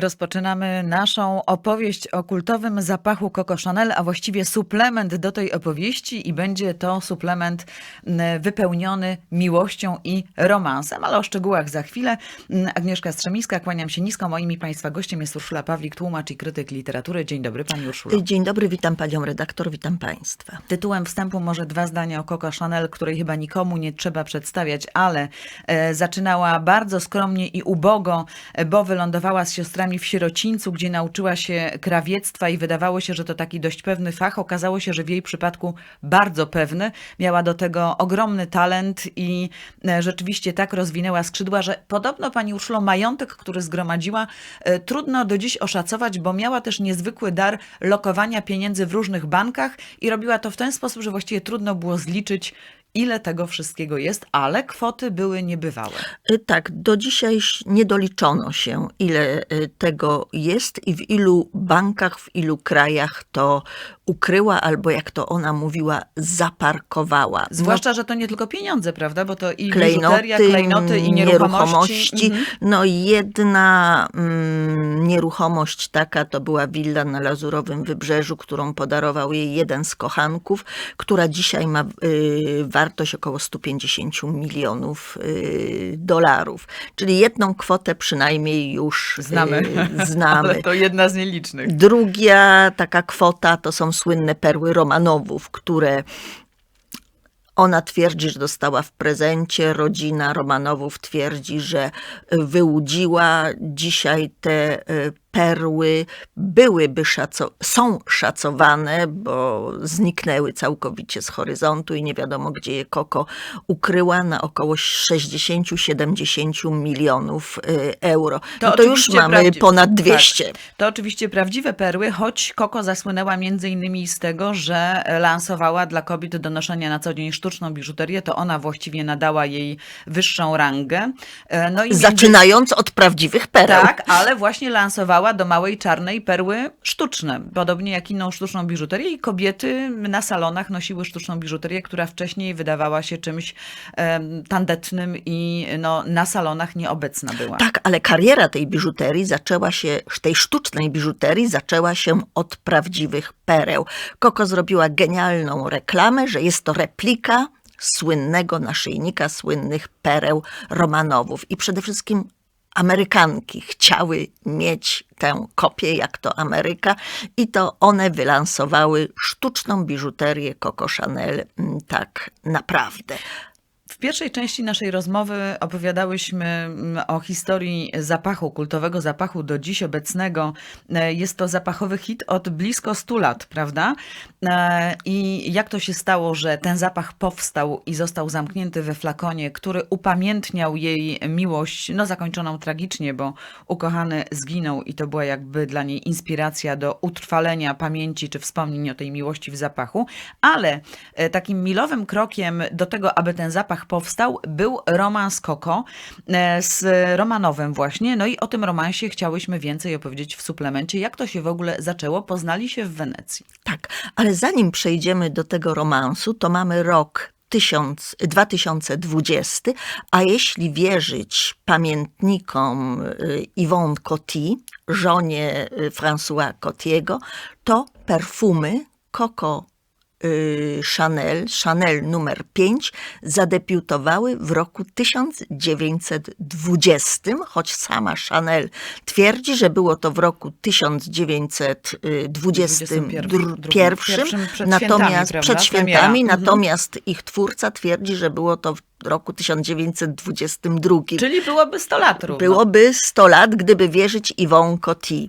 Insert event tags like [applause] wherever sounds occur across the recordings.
Rozpoczynamy naszą opowieść o kultowym zapachu Coco Chanel, a właściwie suplement do tej opowieści i będzie to suplement wypełniony miłością i romansem, ale o szczegółach za chwilę. Agnieszka Strzemiska, kłaniam się nisko. Moim i Państwa gościem jest Urszula Pawlik, tłumacz i krytyk literatury. Dzień dobry Pani Urszulo. Dzień dobry, witam panią redaktor, witam państwa. Tytułem wstępu może dwa zdania o Coco Chanel, której chyba nikomu nie trzeba przedstawiać, ale e, zaczynała bardzo skromnie i ubogo, e, bo wylądowała z siostrami w sierocińcu, gdzie nauczyła się krawiectwa i wydawało się, że to taki dość pewny fach. Okazało się, że w jej przypadku bardzo pewny. Miała do tego ogromny talent i e, rzeczywiście tak rozwinęła skrzydła, że podobno pani Urszulo majątek, który zgromadziła, e, trudno do dziś oszacować, bo miała też niezwykły dar lokowania pieniędzy w różnych bankach i robiła to w ten sposób, że właściwie trudno było zliczyć, ile tego wszystkiego jest, ale kwoty były niebywałe. Y, Tak, do dzisiaj nie doliczono się, ile y, tego jest i w ilu bankach, w ilu krajach to ukryła, albo jak to ona mówiła, zaparkowała. Zwłaszcza, że to nie tylko pieniądze, prawda? Bo to i No, klejnoty, klejnoty i nieruchomości. nieruchomości. Mhm. No jedna mm, nieruchomość taka to była willa na Lazurowym Wybrzeżu, którą podarował jej jeden z kochanków, która dzisiaj ma y, wartość około 150 milionów y, dolarów. Czyli jedną kwotę przynajmniej już Znamy. y, znamy. [laughs] Ale to jedna z nielicznych. Druga taka kwota to są słynne perły Romanowów, które ona twierdzi, że dostała w prezencie. Rodzina Romanowów twierdzi, że wyłudziła. Dzisiaj te e, perły byłyby szaco- są szacowane, bo zniknęły całkowicie z horyzontu i nie wiadomo, gdzie je Koko ukryła na około 60-70 milionów e, euro. no to już mamy prawdzi- ponad 200. Tak. To oczywiście prawdziwe perły, choć Koko zasłynęła między innymi z tego, że lansowała dla kobiet do noszenia na co dzień sztuczną biżuterię, to ona właściwie nadała jej wyższą rangę. E, No i między- Zaczynając od prawdziwych pereł. Tak, ale właśnie lansowała do małej czarnej perły sztuczne, podobnie jak inną sztuczną biżuterię i kobiety na salonach nosiły sztuczną biżuterię, która wcześniej wydawała się czymś tandetnym i no, na salonach nieobecna była. Tak, ale kariera tej biżuterii zaczęła się, tej sztucznej biżuterii zaczęła się od prawdziwych pereł. Koko zrobiła genialną reklamę, że jest to replika słynnego naszyjnika, słynnych pereł Romanowów. I przede wszystkim Amerykanki chciały mieć tę kopię, jak to Ameryka, i to one wylansowały sztuczną biżuterię Coco Chanel mm, tak naprawdę. Pierwszej części naszej rozmowy opowiadałyśmy mm, o historii zapachu, kultowego zapachu do dziś obecnego. E, Jest to zapachowy hit od blisko 100 lat, prawda? E, I jak to się stało, że ten zapach powstał i został zamknięty we flakonie, który upamiętniał jej miłość, no zakończoną tragicznie, bo ukochany zginął i to była jakby dla niej inspiracja do utrwalenia pamięci czy wspomnień o tej miłości w zapachu. Ale e, takim milowym krokiem do tego, aby ten zapach powstał, był romans Coco e, z Romanowem właśnie. No i o tym romansie chciałyśmy więcej opowiedzieć w suplemencie. Jak to się w ogóle zaczęło? Poznali się w Wenecji. Tak, ale zanim przejdziemy do tego romansu, to mamy rok 1000, 2020, a jeśli wierzyć pamiętnikom y, Yvonne Coty, żonie y, François Cotiego, to perfumy Coco Chanel, Chanel numer 5, zadebiutowały w roku 1920, choć sama Chanel twierdzi, że było to w roku 1921, Pierwszym. przed świętami, natomiast przed świętami, Mhm. natomiast ich twórca twierdzi, że było to w roku 1922. Czyli byłoby 100 lat równo. Byłoby 100 lat, gdyby wierzyć Yvonne Coty.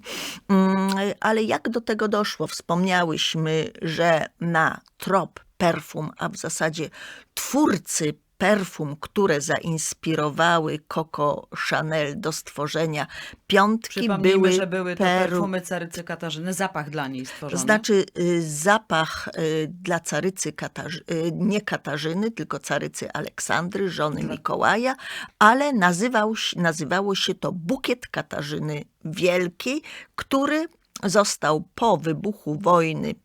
Mm, Ale jak do tego doszło? Wspomniałyśmy, że na trop perfum, a w zasadzie twórcy perfum, które zainspirowały Coco Chanel do stworzenia piątki, były, że były to peru- perfumy carycy Katarzyny, zapach dla niej stworzony. Znaczy y, zapach y, dla carycy Katarzy- nie Katarzyny, tylko carycy Aleksandry, żony Mikołaja, ale nazywał, nazywało się to bukiet Katarzyny Wielkiej, który został po wybuchu wojny,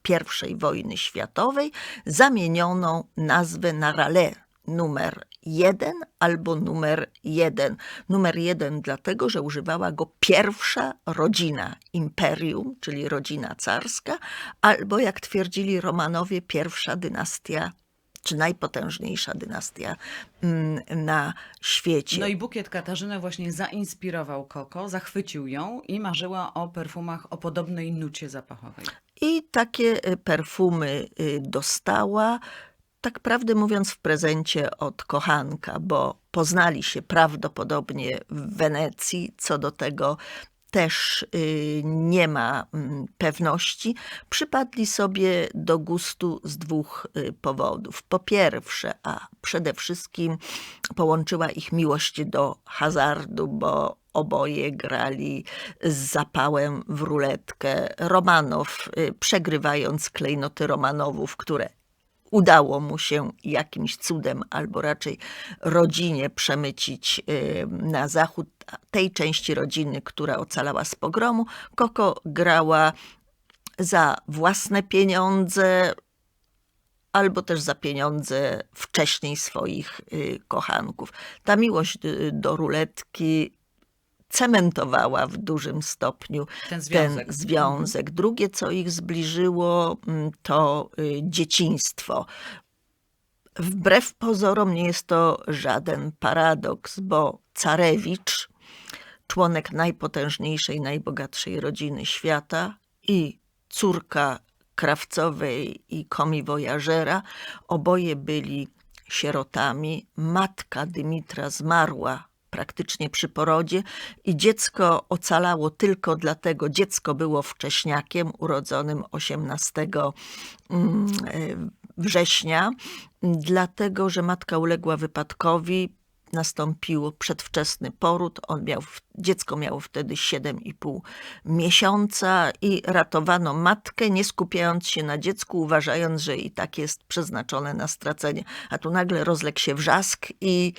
I wojny światowej, zamieniono nazwę na Raleigh numer jeden albo numer jeden. Numer jeden dlatego, że używała go pierwsza rodzina imperium, czyli rodzina carska, albo jak twierdzili Romanowie, pierwsza dynastia, czy najpotężniejsza dynastia mm, na świecie. No i bukiet Katarzyny właśnie zainspirował Koko, zachwycił ją i marzyła o perfumach o podobnej nucie zapachowej. I takie y, perfumy y, dostała, tak prawdę mówiąc, w prezencie od kochanka, bo poznali się prawdopodobnie w Wenecji. Co do tego też y, nie ma mm, pewności. Przypadli sobie do gustu z dwóch y, powodów. Po pierwsze, a przede wszystkim połączyła ich miłość do hazardu, bo oboje grali z zapałem w ruletkę. Romanow, y, przegrywając klejnoty Romanowów, które udało mu się jakimś cudem, albo raczej rodzinie przemycić y, na zachód tej części rodziny, która ocalała z pogromu. Koko grała za własne pieniądze, albo też za pieniądze wcześniej swoich y, kochanków. Ta miłość do ruletki cementowała w dużym stopniu Ten związek. ten związek. Drugie, co ich zbliżyło, mm, to y, dzieciństwo. Wbrew pozorom nie jest to żaden paradoks, bo carewicz, członek najpotężniejszej, najbogatszej rodziny świata i córka krawcowej i komiwojażera, oboje byli sierotami. Matka Dymitra zmarła praktycznie przy porodzie i dziecko ocalało tylko dlatego, dziecko było wcześniakiem urodzonym 18 mm, e, września, dlatego że matka uległa wypadkowi, nastąpił przedwczesny poród, on miał, dziecko miało wtedy 7,5 miesiąca i ratowano matkę, nie skupiając się na dziecku, uważając, że i tak jest przeznaczone na stracenie. A tu nagle rozległ się wrzask i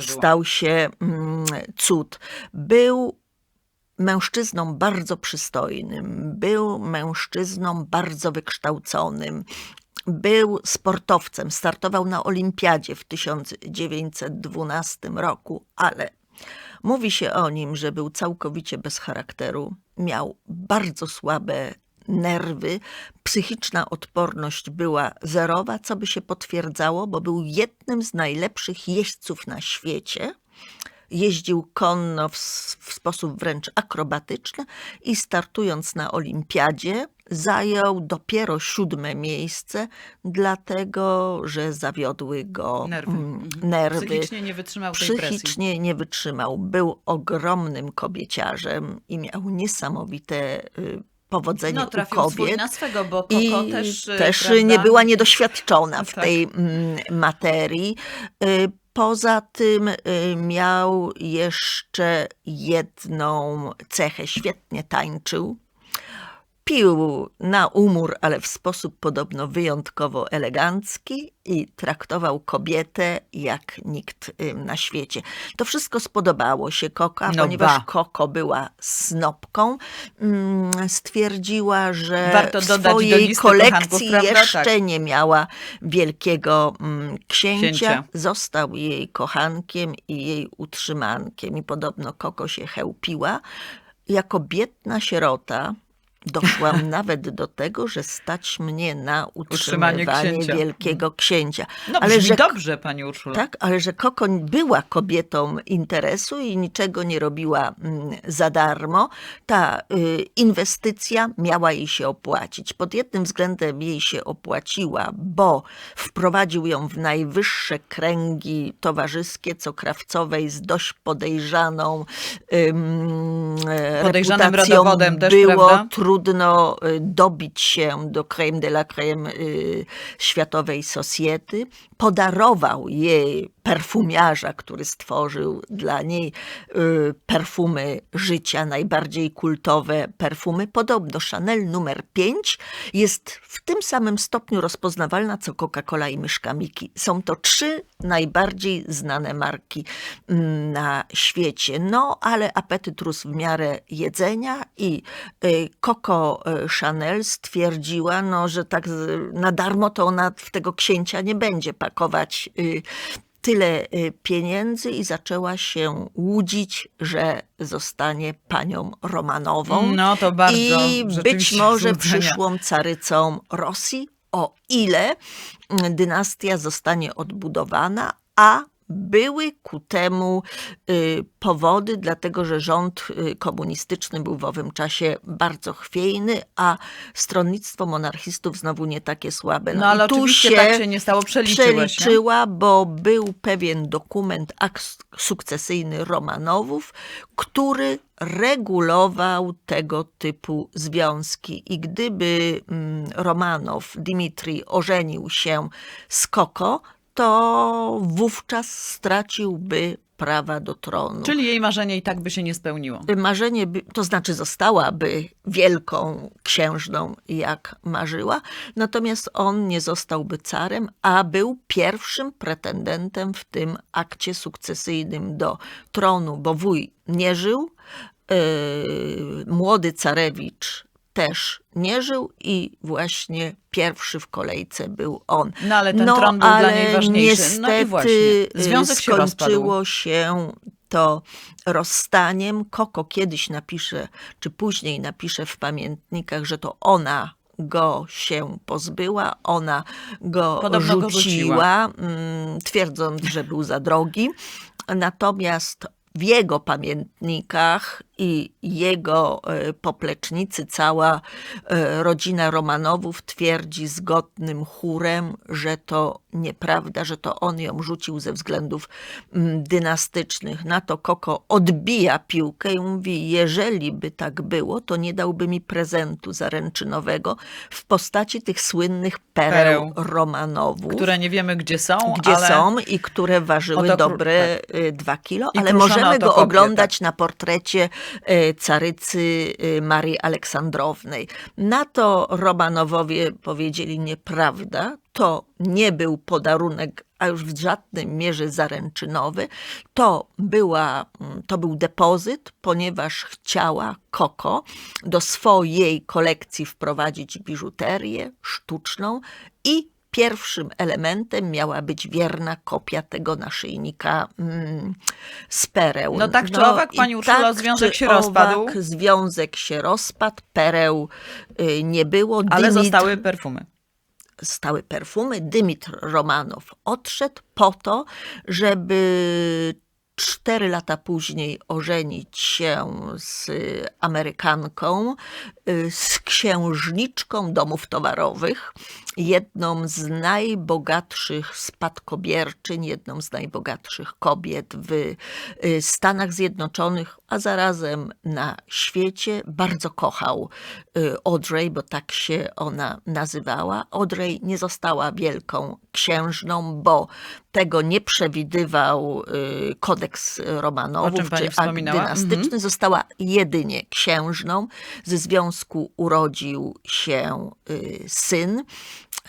stał się mm, cud. Był mężczyzną bardzo przystojnym, był mężczyzną bardzo wykształconym, był sportowcem, startował na olimpiadzie w 1912 roku, ale mówi się o nim, że był całkowicie bez charakteru, miał bardzo słabe nerwy, psychiczna odporność była zerowa, co by się potwierdzało, bo był jednym z najlepszych jeźdźców na świecie. Jeździł konno w, w sposób wręcz akrobatyczny i startując na olimpiadzie zajął dopiero siódme miejsce, dlatego że zawiodły go Nerwy. mm, Mhm. nerwy. Psychicznie nie wytrzymał. Psychicznie nie wytrzymał. Był ogromnym kobieciarzem i miał niesamowite y, powodzenie No, u kobiet. na swego, bo Koko I też, y, też prawda? nie była niedoświadczona w Tak. tej mm, materii. Y, Poza tym y, miał jeszcze jedną cechę. Świetnie tańczył. Pił na umór, ale w sposób podobno wyjątkowo elegancki i traktował kobietę jak nikt na świecie. To wszystko spodobało się Koko, a No ponieważ ba. Koko była snopką, stwierdziła, że Warto w swojej kolekcji kochanków, prawda? jeszcze Tak. nie miała wielkiego księcia. Księcia. Został jej kochankiem i jej utrzymankiem. I podobno Koko się chełpiła. Jako biedna sierota doszłam [laughs] nawet do tego, że stać mnie na utrzymywanie księcia. wielkiego księcia. No ale że dobrze, pani Urszula. tak, ale że Kokoń była kobietą interesu i niczego nie robiła mm, za darmo, ta y, inwestycja miała jej się opłacić. Pod jednym względem jej się opłaciła, bo wprowadził ją w najwyższe kręgi towarzyskie, co krawcowej z dość podejrzaną e, Podejrzanym rodowodem też, było prawda? Trudno y, dobić się do creme de la creme y, światowej society. Podarował jej perfumiarza, który stworzył dla niej y, perfumy życia, najbardziej kultowe perfumy. Podobno Chanel numer 5 jest w tym samym stopniu rozpoznawalna co Coca-Cola i myszka Miki. Są to trzy najbardziej znane marki mm, na świecie. No, ale apetyt rósł w miarę jedzenia i y, Coco e, Chanel stwierdziła, no, że tak na darmo to ona w tego księcia nie będzie y, tyle y, pieniędzy i zaczęła się łudzić, że zostanie panią Romanową. No to bardzo I być może złudzenia. przyszłą carycą Rosji, o ile dynastia zostanie odbudowana, a były ku temu y, powody, dlatego że rząd y, komunistyczny był w owym czasie bardzo chwiejny, a stronnictwo monarchistów znowu nie takie słabe. No ale i tu oczywiście tak się nie stało, przeliczyłeś, nie? przeliczyła, bo był pewien dokument akt sukcesyjny Romanowów, który regulował tego typu związki. I gdyby mm, Romanow, Dmitrij, ożenił się z Koko, to wówczas straciłby prawa do tronu. Czyli jej marzenie i tak by się nie spełniło. Marzenie, by, to znaczy zostałaby wielką księżną, jak marzyła, natomiast on nie zostałby carem, a był pierwszym pretendentem w tym akcie sukcesyjnym do tronu, bo wuj nie żył, yy, młody carewicz też nie żył i właśnie pierwszy w kolejce był on. No ale ten tron był dla niej ważniejszy. Niestety No i właśnie, związek się skończyło się to rozstaniem. Koko kiedyś napisze, czy później napisze w pamiętnikach, że to ona go się pozbyła, ona go Podobno go rzuciła, mm, twierdząc, że był za drogi. Natomiast w jego pamiętnikach i jego e, poplecznicy, cała e, rodzina Romanowów twierdzi zgodnym chórem, że to nieprawda, że to on ją rzucił ze względów mm, dynastycznych. Na to Koko odbija piłkę i mówi, jeżeli by tak było, to nie dałby mi prezentu zaręczynowego w postaci tych słynnych pereł, Pereł. Romanowów Które nie wiemy, gdzie są, gdzie ale... są i które ważyły dobre y, dwa kilo, I ale możemy go oglądać na portrecie carycy y, Marii Aleksandrownej. Na to Romanowowie powiedzieli nieprawda, to nie był podarunek, a już w żadnym mierze zaręczynowy. To, była, mm, to był depozyt, ponieważ chciała Koko do swojej kolekcji wprowadzić biżuterię sztuczną i pierwszym elementem miała być wierna kopia tego naszyjnika mm, z pereł. No tak czy owak, i pani Urszulo, związek czy się rozpadł. Owak, związek się rozpadł, pereł y, nie było. Ale Dymitr- zostały perfumy. stały perfumy. Dymitr Romanow odszedł po to, żeby cztery lata później ożenić się z Amerykanką, y, z księżniczką domów towarowych, jedną z najbogatszych spadkobierczyń, jedną z najbogatszych kobiet w y, Stanach Zjednoczonych, a zarazem na świecie. Bardzo kochał y, Audrey, bo tak się ona nazywała. Audrey nie została wielką księżną, bo tego nie przewidywał y, kodeks Romanowów czy akt dynastyczny. Mhm. Została jedynie księżną. Ze związku urodził się syn.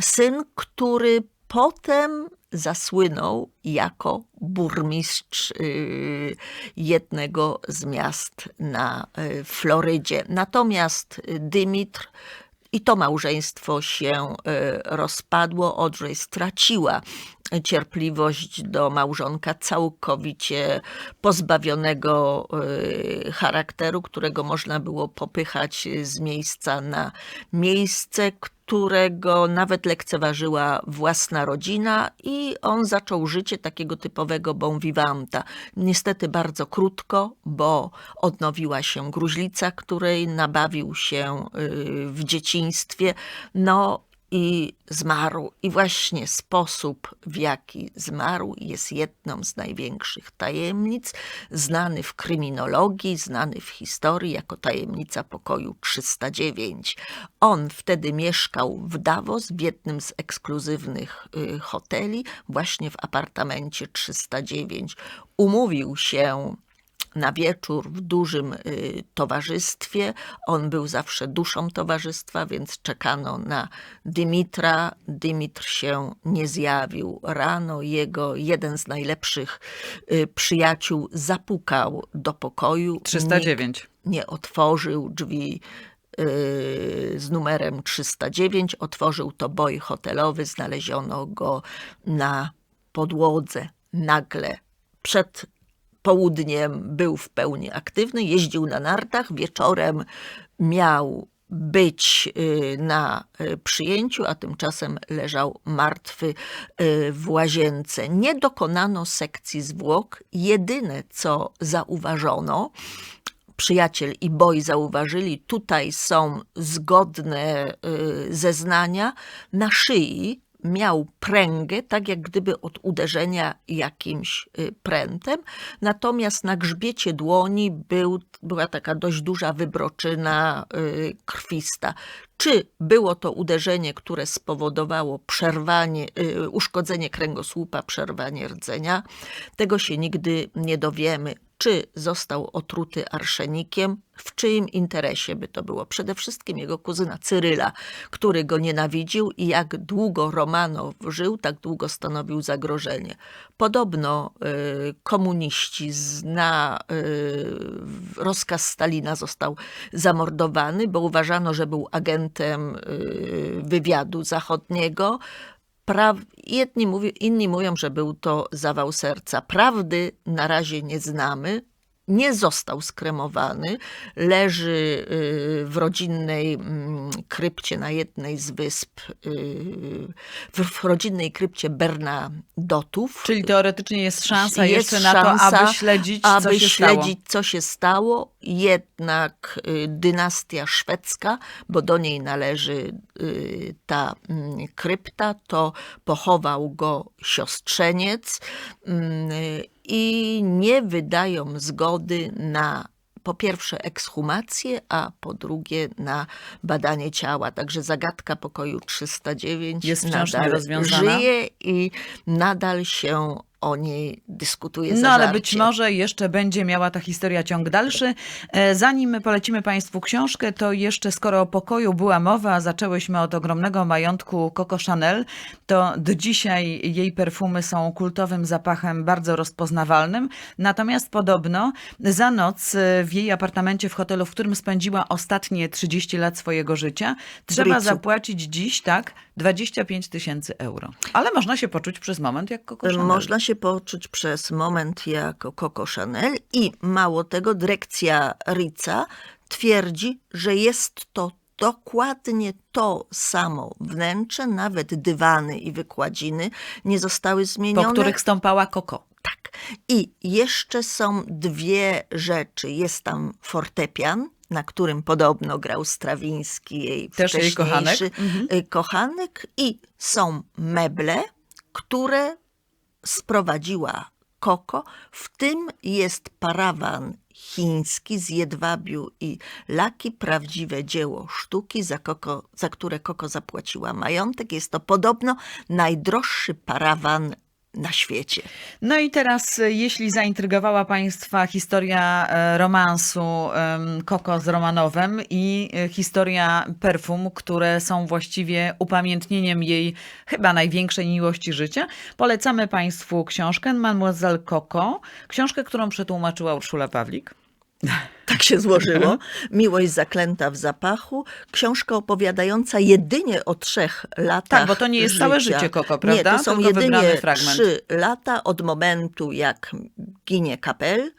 Syn, który potem zasłynął jako burmistrz y, jednego z miast na y, Florydzie. Natomiast Dymitr i to małżeństwo się y, rozpadło. Audrey straciła cierpliwość do małżonka całkowicie pozbawionego charakteru, którego można było popychać z miejsca na miejsce, którego nawet lekceważyła własna rodzina i on zaczął życie takiego typowego bon vivanta. Niestety bardzo krótko, bo odnowiła się gruźlica, której nabawił się y, w dzieciństwie. No i zmarł. I właśnie sposób, w jaki zmarł, jest jedną z największych tajemnic, znany w kryminologii, znany w historii jako tajemnica pokoju 309. On wtedy mieszkał w Davos, w jednym z ekskluzywnych y, hoteli, właśnie w apartamencie 309. Umówił się na wieczór w dużym y, towarzystwie. On był zawsze duszą towarzystwa, więc czekano na Dymitra. Dymitr się nie zjawił. Rano jego jeden z najlepszych y, przyjaciół zapukał do pokoju. Nikt 309. nie otworzył drzwi. y, z numerem 309. Otworzył to boj hotelowy, znaleziono go na podłodze nagle przed południem był w pełni aktywny, jeździł na nartach, wieczorem miał być y, na y, przyjęciu, a tymczasem leżał martwy y, w łazience. Nie dokonano sekcji zwłok. Jedyne, co zauważono, przyjaciel i boj zauważyli, tutaj są zgodne zeznania, na szyi miał pręgę, tak jak gdyby od uderzenia jakimś y, prętem, natomiast na grzbiecie dłoni był, była taka dość duża wybroczyna y, krwista. Czy było to uderzenie, które spowodowało przerwanie, y, uszkodzenie kręgosłupa, przerwanie rdzenia? Tego się nigdy nie dowiemy. Czy został otruty arszenikiem? W czyim interesie by to było? Przede wszystkim jego kuzyna Cyryla, który go nienawidził i jak długo Romanow żył, tak długo stanowił zagrożenie. Podobno y, komuniści na y, rozkaz Stalina został zamordowany, bo uważano, że był agentem y, wywiadu zachodniego. Jedni mówią, inni mówią, że był to zawał serca. Prawdy na razie nie znamy. Nie został skremowany. Leży y, w rodzinnej mm, krypcie na jednej z wysp, y, w rodzinnej krypcie Bernadotów. Czyli teoretycznie jest szansa Jest jeszcze na to, szansa, aby śledzić, co aby się stało. śledzić, co się stało. Jednak y, dynastia szwedzka, bo do niej należy ta mm, krypta, to pochował go siostrzeniec mm, i nie wydają zgody na po pierwsze ekshumację, a po drugie na badanie ciała. Także zagadka pokoju 309 Jest wciąż nadal żyje i nadal się o niej dyskutuje No ale być może jeszcze będzie miała ta historia ciąg dalszy. E, Zanim polecimy Państwu książkę, to jeszcze skoro o pokoju była mowa, zaczęłyśmy od ogromnego majątku Coco Chanel, to do dzisiaj jej perfumy są kultowym zapachem bardzo rozpoznawalnym. Natomiast podobno za noc e, w jej apartamencie w hotelu, w którym spędziła ostatnie 30 lat swojego życia, trzeba Brycu. zapłacić dziś, tak, 25 tysięcy euro. Ale można się poczuć przez moment jak Coco Chanel. Można się poczuć przez moment jako Coco Chanel i mało tego, dyrekcja Ritza twierdzi, że jest to dokładnie to samo wnętrze, nawet dywany i wykładziny nie zostały zmienione. po których stąpała Coco. Tak. I jeszcze są dwie rzeczy. Jest tam fortepian, na którym podobno grał Strawiński, jej Też jej kochanek. wcześniejszy Mhm. kochanek. I są meble, które sprowadziła Koko. W tym jest parawan chiński z jedwabiu i laki, prawdziwe dzieło sztuki, za, Koko, za które Koko zapłaciła majątek. Jest to podobno najdroższy parawan na świecie. No i teraz, e, jeśli zaintrygowała Państwa historia e, romansu Koko z Romanowem i e, historia perfum, które są właściwie upamiętnieniem jej chyba największej miłości życia, polecamy Państwu książkę Mademoiselle Coco, książkę, którą przetłumaczyła Urszula Pawlik. Tak się złożyło. Miłość zaklęta w zapachu. Książka opowiadająca jedynie o trzech latach. Tak, bo to nie jest całe życia. życie Koko, Nie, prawda? to są Tylko jedynie trzy lata od momentu, jak ginie kapel,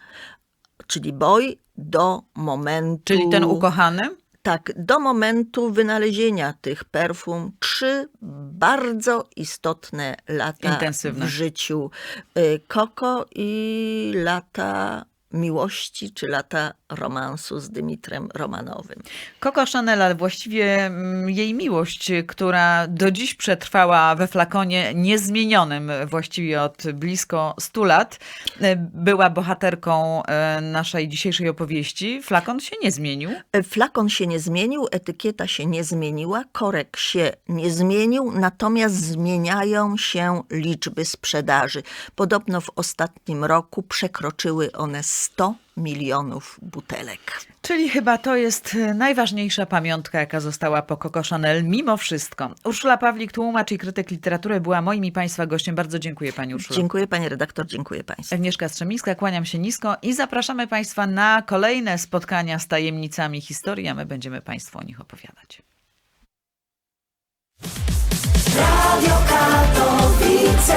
czyli boj, do momentu. Czyli ten ukochany. Tak, do momentu wynalezienia tych perfum trzy bardzo istotne lata Intensywne. w życiu y, Koko i lata miłości, czy lata romansu z Dymitrem Romanowym. Coco Chanel, ale właściwie mm, jej miłość, która do dziś przetrwała we flakonie niezmienionym właściwie od blisko 100 lat, e, była bohaterką e, naszej dzisiejszej opowieści. Flakon się nie zmienił. E, Flakon się nie zmienił, etykieta się nie zmieniła, korek się nie zmienił, natomiast zmieniają się liczby sprzedaży. Podobno w ostatnim roku przekroczyły one 100 milionów butelek. Czyli chyba to jest y, najważniejsza pamiątka, jaka została po Coco Chanel mimo wszystko. Urszula Pawlik, tłumacz i krytyk literatury, była moim i Państwa gościem. Bardzo dziękuję Pani Urszula. Dziękuję Pani redaktor, dziękuję Państwu. Agnieszka Strzemińska, kłaniam się nisko i zapraszamy Państwa na kolejne spotkania z tajemnicami historii, a my będziemy Państwu o nich opowiadać. Radio Katowice